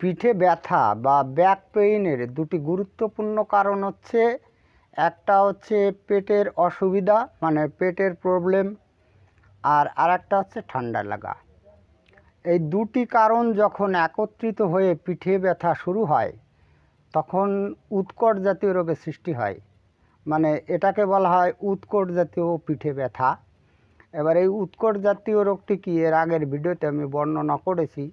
পিঠে ব্যথা বা ব্যাক পেইনের দুটি গুরুত্বপূর্ণ কারণ হচ্ছে, একটা হচ্ছে পেটের অসুবিধা মানে পেটের প্রবলেম আর আরেকটা হচ্ছে ঠান্ডা লাগা। এই দুটি কারণ যখন একত্রিত হয়ে পিঠে ব্যথা শুরু হয়, তখন উৎকট জাতীয় রোগের সৃষ্টি হয়। মানে এটাকে বলা হয় উৎকট জাতীয় পিঠে ব্যথা। এবার এই উৎকট জাতীয় রোগটি কি? এর আগের ভিডিওতে আমি বর্ণনা করেছি।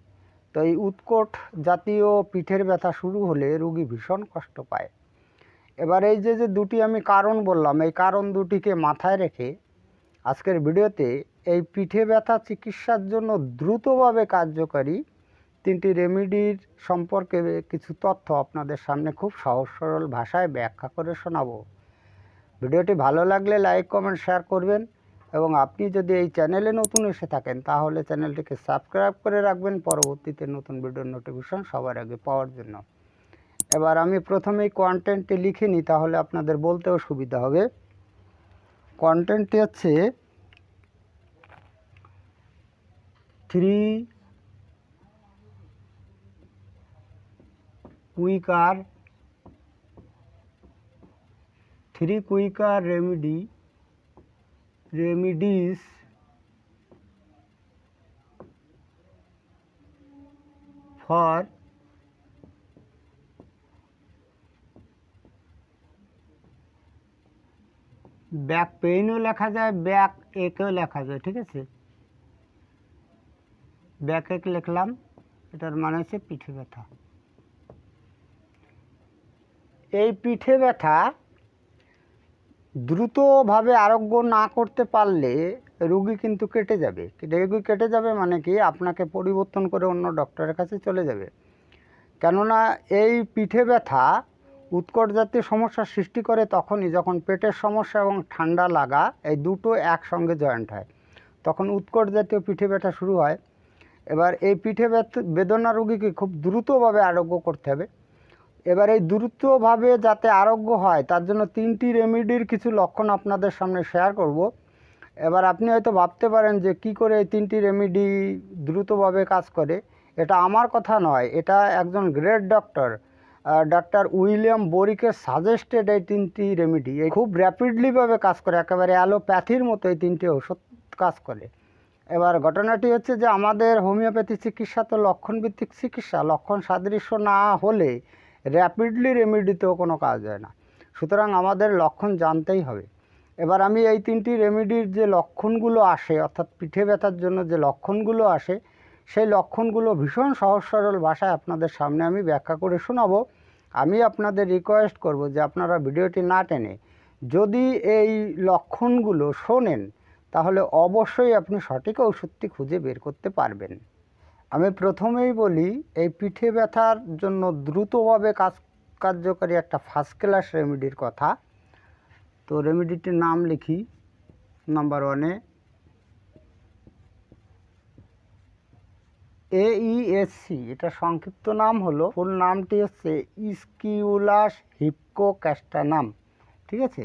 তো এই উৎকট জাতীয় পিঠের ব্যথা শুরু হলে রুগী ভীষণ কষ্ট পায়। এবার এই যে যে দুটি আমি কারণ বললাম, এই কারণ দুটিকে মাথায় রেখে আজকের ভিডিওতে এই পিঠে ব্যথা চিকিৎসার জন্য দ্রুতভাবে কার্যকারী তিনটি রেমিডির সম্পর্কে কিছু তথ্য আপনাদের সামনে খুব সহজ সরল ভাষায় ব্যাখ্যা করে শোনাবো। ভিডিওটি ভালো লাগলে লাইক, কমেন্ট, শেয়ার করবেন। এবং আপনি যদি এই চ্যানেলে নতুন এসে থাকেন, তাহলে চ্যানেলটিকে সাবস্ক্রাইব করে রাখবেন। পরবর্তীতে নতুন ভিডিওর নোটিফিকেশন সবার আগে পাওয়ার জন্য। এবার আমি প্রথমেই কন্টেন্টটি লিখে নিই, তাহলে আপনাদের বলতেও সুবিধা হবে। কন্টেন্টটি হচ্ছে three quicker three quicker remedy remedies for back পেইনও লেখা যায়, ব্যাক একেও লেখা যায়, ঠিক আছে? ব্যাক এক লিখলাম, এটার মানে হচ্ছে পিঠে ব্যথা। এই পিঠে ব্যথা দ্রুতভাবে আরোগ্য না করতে পারলে রুগী কিন্তু কেটে যাবে। রুগী কেটে যাবে মানে কি? আপনাকে পরিবর্তন করে অন্য ডক্টরের কাছে চলে যাবে। কেননা এই পিঠে ব্যথা উৎকট জাতীয় সমস্যার সৃষ্টি করে তখনই যখন পেটের সমস্যা এবং ঠান্ডা লাগা এই দুটো একসঙ্গে জয়েন্ট হয়। তখন উৎকট জাতীয় পিঠে ব্যথা শুরু হয়। এবার এই পিঠে ব্যথ- বেদনা রোগীকে খুব দ্রুতভাবে আরোগ্য করতে হবে। এবার এই দ্রুতভাবে যাতে আরোগ্য হয়, তার জন্য তিনটি রেমেডির কিছু লক্ষণ আপনাদের সামনে শেয়ার করব। এবার আপনি হয়তো ভাবতে পারেন যে কি করে এই তিনটি রেমেডি দ্রুতভাবে কাজ করে। এটা আমার কথা নয়, এটা একজন গ্রেট ডক্টর ডাক্তার উইলিয়াম বোরিকের সাজেস্টেড এই তিনটি রেমেডি খুব র্যাপিডলিভাবে কাজ করে, একেবারে অ্যালোপ্যাথির মতো এই তিনটি ওষুধ কাজ করে। এবার ঘটনাটি হচ্ছে যে আমাদের হোমিওপ্যাথি চিকিৎসা তো লক্ষণভিত্তিক চিকিৎসা, লক্ষণ সাদৃশ্য না হলে র্যাপিডলি রেমেডিতেও কোনো কাজ হয় না। সুতরাং আমাদের লক্ষণ জানতেই হবে। এবার আমি এই তিনটি রেমেডির যে লক্ষণগুলো আসে, অর্থাৎ পিঠে ব্যথার জন্য যে লক্ষণগুলো আসে, সেই লক্ষণগুলো ভীষণ সহজ সরল ভাষায় আপনাদের সামনে আমি ব্যাখ্যা করে শোনাবো। আমি আপনাদের রিকোয়েস্ট করব যে আপনারা ভিডিওটি না টেনে যদি এই লক্ষণগুলো শোনেন, তাহলে অবশ্যই আপনি সঠিক ওষুধটি খুঁজে বের করতে পারবেন। আমি প্রথমেই বলি, এই পিঠে ব্যথার জন্য দ্রুতভাবে কাজ, কার্যকারী একটা ফার্স্ট ক্লাস রেমেডির কথা। তো রেমেডিটির নাম লিখি। নাম্বার ওয়ানে এইএসসি এটা সংক্ষিপ্ত নাম হলো, ফুল নামটি হচ্ছে ইস্কিউলাস হিপকো ক্যাস্টানাম ঠিক আছে?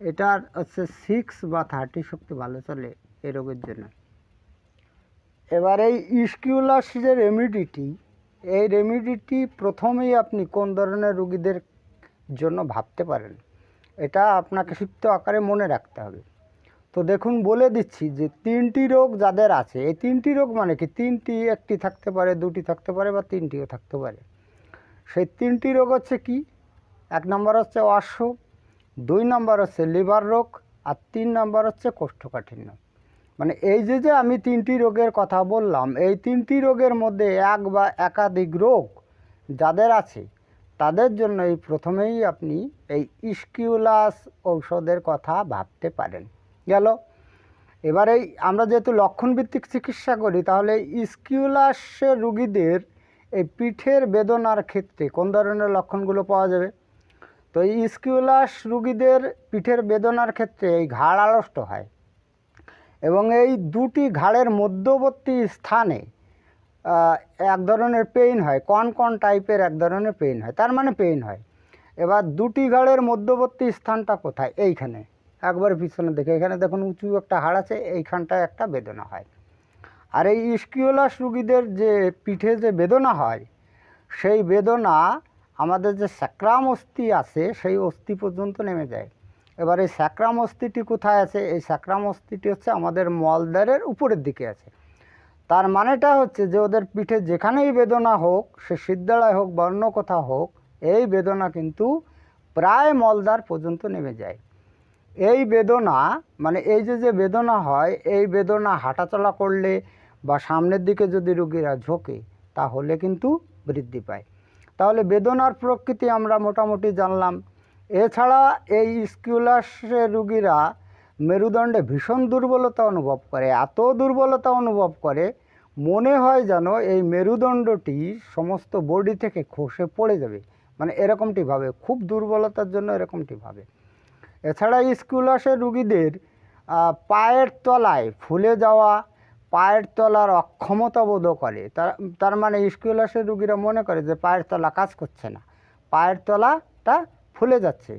এটার হচ্ছে সিক্স বা থার্টি শক্তি ভালো চলে এই রোগের জন্য। এবার এই ইস্কিউলাস যে রেমিডিটি এই রেমিডিটি প্রথমেই আপনি কোন ধরনের রুগীদের জন্য ভাবতে পারেন, এটা আপনাকে সুপ্ত আকারে মনে রাখতে হবে। তো দেখুন, বলে দিচ্ছি যে তিনটি রোগ যাদের আছে, এই তিনটি রোগ মানে কি? তিনটি, একটি থাকতে পারে, দুটি থাকতে পারে বা তিনটিও থাকতে পারে। সেই তিনটি রোগ হচ্ছে কি? এক নম্বর হচ্ছে অশ্ব দুই নম্বর হচ্ছে লিভার রোগ, আর তিন নম্বর হচ্ছে কোষ্ঠকাঠিন্য। মানে এই যে যে আমি তিনটি রোগের কথা বললাম, এই তিনটি রোগের মধ্যে এক বা একাধিক রোগ যাদের আছে, তাদের জন্য এই প্রথমেই আপনি এই ইস্কিউলাস ঔষধের কথা ভাবতে পারেন। গেল? এবার এই আমরা যেহেতু লক্ষণভিত্তিক চিকিৎসা করি, তাহলে ইস্কিউলাসের রুগীদের এই পিঠের বেদনার ক্ষেত্রে কোন ধরনের লক্ষণগুলো পাওয়া যাবে? তো এই ইস্কিউলাস রুগীদের পিঠের বেদনার ক্ষেত্রে এই ঘাড় আড়ষ্ট হয়। এবং এই দুটি ঘাড়ের মধ্যবর্তী স্থানে এক ধরনের পেইন হয়, কন কন টাইপের এক ধরনের পেইন হয়, তার মানে পেইন হয়। এবার দুটি ঘাড়ের মধ্যবর্তী স্থানটা কোথায়? এইখানে। একবার পিছনে দেখে, এখানে দেখুন উঁচু একটা হাড় আছে, এইখানটায় একটা বেদনা হয়। আর এই ইস্কিওলাস রুগীদের যে পিঠে যে বেদনা হয়, সেই বেদনা আমাদের যে স্যাক্রাম অস্থি আছে, সেই অস্থি পর্যন্ত নেমে যায়। এবার এই স্যাক্রাম অস্থিটি কোথায় আছে? এই স্যাক্রাম অস্থিটি হচ্ছে আমাদের মলদ্বারের উপরের দিকে আছে। তার মানেটা হচ্ছে যে ওদের পিঠে যেখানেই বেদনা হোক, সে সিদ্ধালয় হোক বা অন্য কোথাও হোক, এই বেদনা কিন্তু প্রায় মলদ্বার পর্যন্ত নেমে যায়। এই বেদনা মানে এই যে যে বেদনা হয়, এই বেদনা হাঁটাচলা করলে বা সামনের দিকে যদি রুগীরা ঝোঁকে, তাহলে কিন্তু বৃদ্ধি পায়। তাহলে বেদনার প্রকৃতি আমরা মোটামুটি জানলাম। এছাড়া এই স্কিউলাসের রুগীরা মেরুদণ্ডে ভীষণ দুর্বলতা অনুভব করে, এত দুর্বলতা অনুভব করে, মনে হয় যেন এই মেরুদণ্ডটি সমস্ত বডি থেকে খসে পড়ে যাবে। মানে এরকমটি ভাবে, খুব দুর্বলতার জন্য এরকমটি ভাবে। এছাড়া স্কুলাসের রুগীদের পায়ের তলায় ফুলে যাওয়া, পায়ের তলার অক্ষমতা বোধ করে। তার তার মানে স্কুলাসের রুগীরা মনে করে যে পায়ের তলা কাজ করছে না। পায়ের তলাটা ফুলে যাচ্ছে।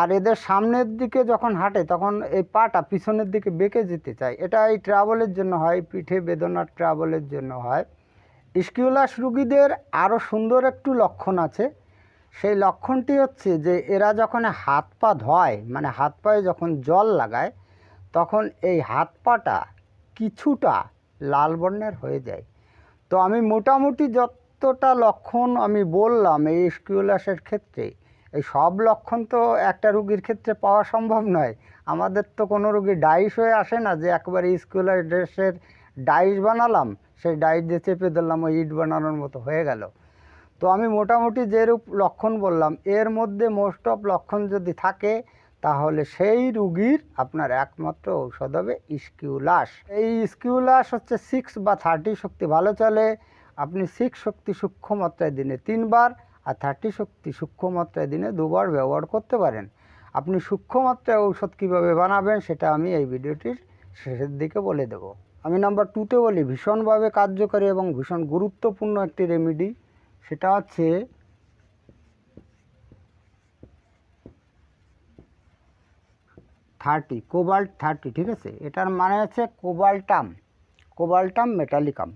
আর এদের সামনের দিকে যখন হাঁটে, তখন এই পাটা পিছনের দিকে বেঁকে যেতে চায়। এটা এই ট্রাভেলের জন্য হয়, পিঠে বেদনার ট্রাভেলের জন্য হয়। স্কিউলাস রুগীদের আরও সুন্দর একটু লক্ষণ আছে। সেই লক্ষণটি হচ্ছে যে, এরা যখন হাত পা ধয় মানে হাত পায়ে যখন জল লাগায়, তখন এই হাত পাটা কিছুটা লাল বর্ণের হয়ে যায়। তো আমি মোটামুটি যতটা লক্ষণ আমি বললাম এই স্কিউলাসের ক্ষেত্রে এই সব লক্ষণ তো একটা রুগীর ক্ষেত্রে পাওয়া সম্ভব নয়। আমাদের তো কোনো রুগী ডাইস হয়ে আসে না যে একবারে স্কিউলার ড্রেসের ডাইস বানালাম, সেই ডাইস দিয়ে চেপে ধরলাম, ওই ইট বানানোর মতো হয়ে গেল। তো আমি মোটামুটি যেরূপ লক্ষণ বললাম, এর মধ্যে মোস্ট অফ লক্ষণ যদি থাকে, তাহলে সেই রুগীর আপনার একমাত্র ঔষধ হবে স্কিউলাস। এই স্কিউলাস হচ্ছে সিক্স বা থার্টি শক্তি ভালো চলে। আপনি সিক্স শক্তি সূক্ষ্ম মাত্রায় দিনে তিনবার আর থার্টি শক্তি সূক্ষ্ম মাত্রায় দিনে দুবার ব্যবহার করতে পারেন। আপনি সূক্ষ্ম মাত্রায় ঔষধ কীভাবে বানাবেন সেটা আমি এই ভিডিওটির শেষের দিকে বলে দেব। আমি নাম্বার টুতে বলি, ভীষণভাবে কার্যকরী এবং ভীষণ গুরুত্বপূর্ণ একটি রেমিডি। সেটা হচ্ছে থার্টি, কোবাল্ট থার্টি, ঠিক আছে? এটার মানে হচ্ছে কোবাল্টাম কোবাল্টাম মেটালিকাম।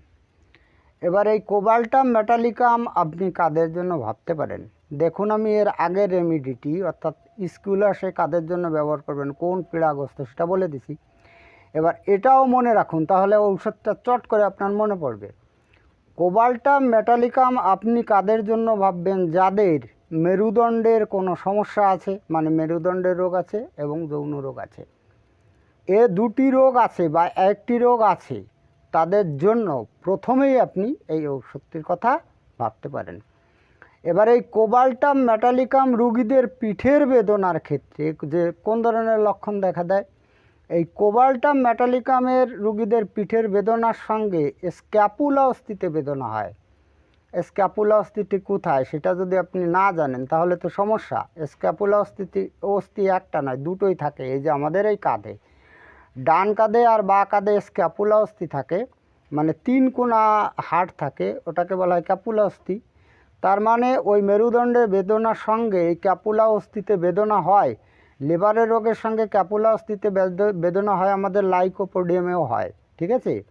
এবার এই কোবাল্টাম মেটালিকাম আপনি কাদের জন্য ভাবতে পারেন? দেখুন আমি এর আগের রেমিডিটি অর্থাৎ স্কুলাসে কাদের জন্য ব্যবহার করবেন, কোন পীড়াগ্রস্ত সেটা বলে দিছি। এবার এটাও মনে রাখুন, তাহলে ঔষধটা চট করে আপনার মনে পড়বে। কোবাল্টাম মেটালিকাম আপনি কাদের জন্য ভাববেন? যাদের মেরুদণ্ডের কোনো সমস্যা আছে মানে মেরুদণ্ডের রোগ আছে এবং যৌন রোগ আছে। এ দুটি রোগ আছে বা একটি রোগ আছে তাদের জন্য প্রথমেই আপনি এই ঔষধটির কথা ভাবতে পারেন। এবার এই কোবাল্টাম মেটালিকাম রুগীদের পিঠের বেদনার ক্ষেত্রে যে কোন ধরনের লক্ষণ দেখা দেয়? এই কোবাল্টাম মেটালিকামের রুগীদের পিঠের বেদনার সঙ্গে স্ক্যাপুলা অস্থিতে বেদনা হয়। স্ক্যাপুলা অস্থিটি কোথায় সেটা যদি আপনি না জানেন তাহলে তো সমস্যা। স্ক্যাপুলা অস্থিতি, অস্থি একটা নয়, দুটোই থাকে। এই যে আমাদের এই কাঁধে। ডান কাঁধে আর বা কাঁধে স্ক্যাপুলা অস্থি থাকে মানে তিন কোনা হাড় থাকে, ওটাকে বলা হয় ক্যাপুলা অস্থি। তার মানে ওই মেরুদণ্ডের বেদনার সঙ্গে এই ক্যাপুলা অস্থিতে বেদনা হয়, লিভারের রোগের সঙ্গে ক্যাপুলা অস্থিতে বেদ- বেদনা হয়, আমাদের লাইকোপোডিয়ামেও হয়, ঠিক আছে?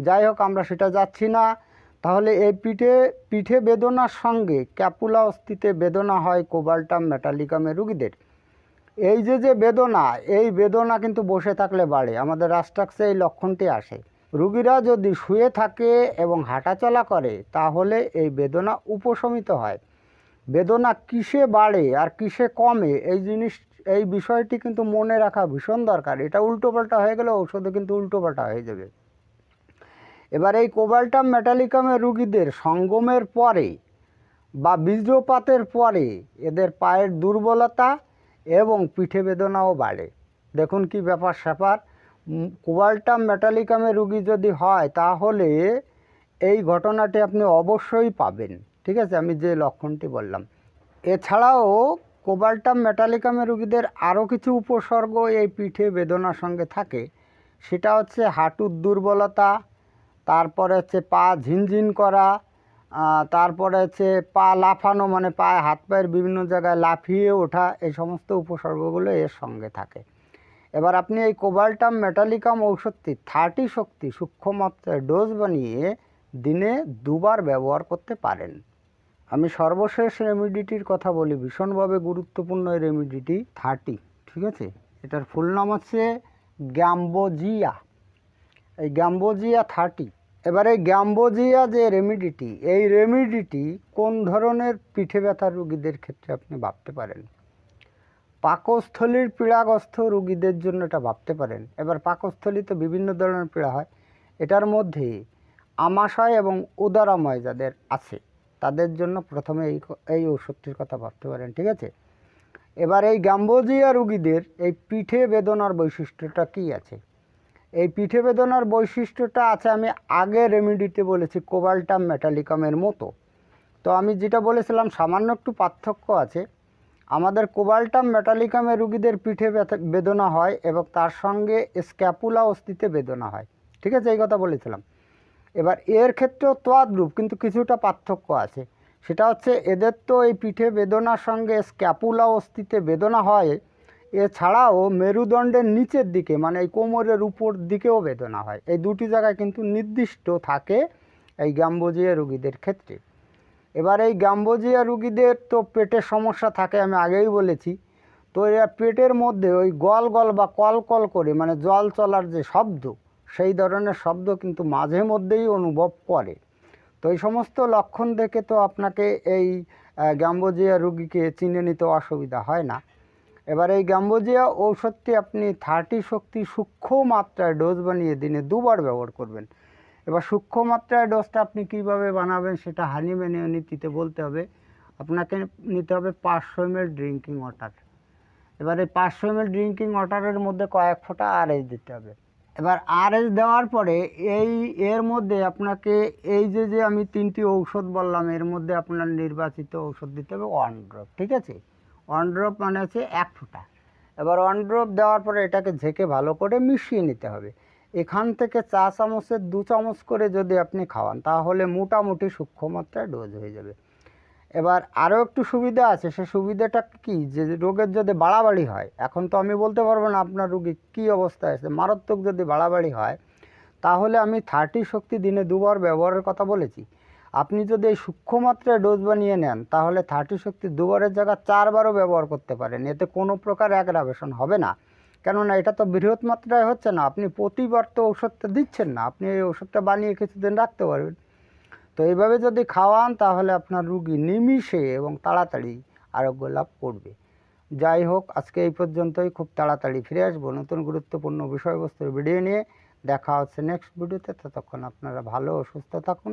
যাই হোক, আমরা সেটা যাচ্ছি না। তাহলে এই পিঠে পিঠে বেদনার সঙ্গে ক্যাপুলা অস্থিতে বেদনা হয় কোবাল্টাম মেটালিকামের রুগীদের। এই যে যে বেদনা, এই বেদনা কিন্তু বসে থাকলে বাড়ে। আমাদের রাষ্ট্রাক্সে এই লক্ষণটি আসে। রুগীরা যদি শুয়ে থাকে এবং হাঁটাচলা করে, তাহলে এই বেদনা উপশমিত হয়। বেদনা কিসে বাড়ে আর কিসে কমে, এই জিনিস, এই বিষয়টি কিন্তু মনে রাখা ভীষণ দরকার। এটা উল্টোপাল্টা হয়ে গেলে ঔষধে কিন্তু উল্টোপাল্টা হয়ে যাবে। এবার এই কোবাল্টাম মেটালিকামের রুগীদের সঙ্গমের পরে বা বীর্যপাতের পরে এদের পায়ের দুর্বলতা এবং পিঠে বেদনাও বাড়ে। দেখুন কি ব্যাপার স্যাপার। উম, কোবাল্টাম মেটালিকামের রুগী যদি হয় তাহলে এই ঘটনাটি আপনি অবশ্যই পাবেন। ঠিক আছে? আমি যে লক্ষণটি বললাম। এছাড়াও কোবাল্টাম মেটালিকামের রুগীদের আরও কিছু উপসর্গ এই পিঠে বেদনার সঙ্গে থাকে। সেটা হচ্ছে হাঁটুর দুর্বলতা তারপরে হচ্ছে পা ঝিনঝিন করা তারপরে হচ্ছে পা লাফানো মানে পায়ে হাত পায়ের বিভিন্ন জায়গায় লাফিয়ে ওঠা, এই সমস্ত উপসর্গগুলো এর সঙ্গে থাকে। এবার আপনি এই কোবাল্টাম মেটালিকাম ঔষধটি থার্টি শক্তি সূক্ষ্ম মাত্রায় ডোজ বানিয়ে দিনে দুবার ব্যবহার করতে পারেন। আমি সর্বশেষ রেমিডিটির কথা বলি, ভীষণভাবে গুরুত্বপূর্ণ এই রেমিডিটি থার্টি ঠিক আছে? এটার ফুল নাম হচ্ছে গ্যাম্বোজিয়া। এই গ্যাম্বোজিয়া থার্টি এবার গ্যাম্বোজিয়া যে রেমিডিটি, এই রেমিডিটি কোন ধরনের পিঠে ব্যথা রুগীদের ক্ষেত্রে আপনি ভাবতে পারেন? পাকস্থলীর পীড়াগ্রস্ত রুগীদের জন্য এটা ভাবতে পারেন। এবার পাকস্থলীতে বিভিন্ন ধরনের পীড়া হয়। এটার মধ্যে আমাশয় এবং উদারাময় যাদের আছে, তাদের জন্য প্রথমে এই এই ওষুধটির কথা ভাবতে পারেন, ঠিক আছে? এবার এই গ্যাম্বোজিয়া রুগীদের এই পিঠে বেদনার বৈশিষ্ট্যটা কি আছে? এই পিঠে বেদনার বৈশিষ্ট্যটা আছে, আমি আগে রেমিডিতে বলেছি কোবাল্টাম মেটালিকামের মতো। তো আমি যেটা বলেছিলাম, সামান্য একটু পার্থক্য আছে। আমাদের কোবাল্টাম মেটালিকামের রুগীদের পিঠে বেদনা হয় এবং তার সঙ্গে স্ক্যাপুলা অস্থিতে বেদনা হয়। ঠিক আছে, এই কথা বলেছিলাম। এবার এর ক্ষেত্রেও তোয়াদ্রূপ কিন্তু কিছুটা পার্থক্য আছে। সেটা হচ্ছে, এদের তো এই পিঠে বেদনার সঙ্গে স্ক্যাপুলা অস্থিতে বেদনা হয় এছাড়াও মেরুদণ্ডের নিচের দিকে মানে এই কোমরের উপর দিকেও বেদনা হয়। এই দুটি জায়গায় কিন্তু নির্দিষ্ট থাকে এই গ্যাম্বোজিয়া রুগীদের ক্ষেত্রে। এবার এই গ্যাম্বোজিয়া রুগীদের তো পেটের সমস্যা থাকে, আমি আগেই বলেছি। তো এরা পেটের মধ্যে ওই গল গল বা কল কল করে মানে জল চলার যে শব্দ, সেই ধরনের শব্দ কিন্তু মাঝে মধ্যেই অনুভব করে। তো এই সমস্ত লক্ষণ দেখে তো আপনাকে এই গ্যাম্বোজিয়া রুগীকে চিনে নিতে অসুবিধা হয় না। এবার এই গ্যাম্বোজিয়া ঔষধটি আপনি থার্টি শক্তি সূক্ষ্ম মাত্রায় ডোজ বানিয়ে দিনে দুবার ব্যবহার করবেন। এবার সূক্ষ্ম মাত্রায় ডোজটা আপনি কীভাবে বানাবেন সেটা হানি মেনে নীতিতে বলতে হবে। আপনাকে নিতে হবে পাঁচশো এম ড্রিঙ্কিং ওয়াটার এবার এই পাঁচশো এম ড্রিঙ্কিং ওয়াটারের মধ্যে কয়েক ফোঁটা আরএস দিতে হবে। এবার আরএস দেওয়ার পরে এই, এর মধ্যে আপনাকে এই যে যে আমি তিনটি ঔষধ বললাম, এর মধ্যে আপনার নির্বাচিত ঔষধ দিতে হবে ওয়ান ড্রপ ঠিক আছে? ওয়ান ড্রপ মানে হচ্ছে এক ফোঁটা। এবার ওয়ান ড্রপ দেওয়ার পরে এটাকে ঝেঁকে ভালো করে মিশিয়ে নিতে হবে। এখান থেকে চা চামচের দু চামচ করে যদি আপনি খাওয়ান, তাহলে মোটামুটি সূক্ষ্ম মাত্রায় ডোজ হয়ে যাবে। এবার আরও একটু সুবিধা আছে, সে সুবিধাটা কি? যে রোগের যদি বাড়াবাড়ি হয়, এখন তো আমি বলতে পারব না আপনার রুগী কী অবস্থায় আছে, মারাত্মক যদি বাড়াবাড়ি হয়, তাহলে আমি থার্টি শক্তি দিনে দুবার ব্যবহারের কথা বলেছি। আপনি যদি এই সূক্ষ্ম মাত্রায় ডোজ বানিয়ে নেন, তাহলে থার্টি শক্তি দুবারের জায়গায় চারবারও ব্যবহার করতে পারেন। এতে কোনো প্রকার অ্যাগ্রাভেশন হবে না। কেননা এটা তো বৃহৎ মাত্রায় হচ্ছে না। আপনি প্রতিবার তো ওষুধটা দিচ্ছেন না। আপনি এই ওষুধটা বানিয়ে কিছুদিন রাখতে পারবেন। তো এইভাবে যদি খাওয়ান, তাহলে আপনার রুগী নিমিষে এবং তাড়াতাড়ি আরোগ্য লাভ করবে। যাই হোক, আজকে এই পর্যন্তই। খুব তাড়াতাড়ি ফিরে আসব। নতুন গুরুত্বপূর্ণ বিষয়বস্তুর ভিডিও নিয়ে। দেখা হচ্ছে নেক্সট ভিডিওতে ততক্ষণ আপনারা ভালো ও সুস্থ থাকুন।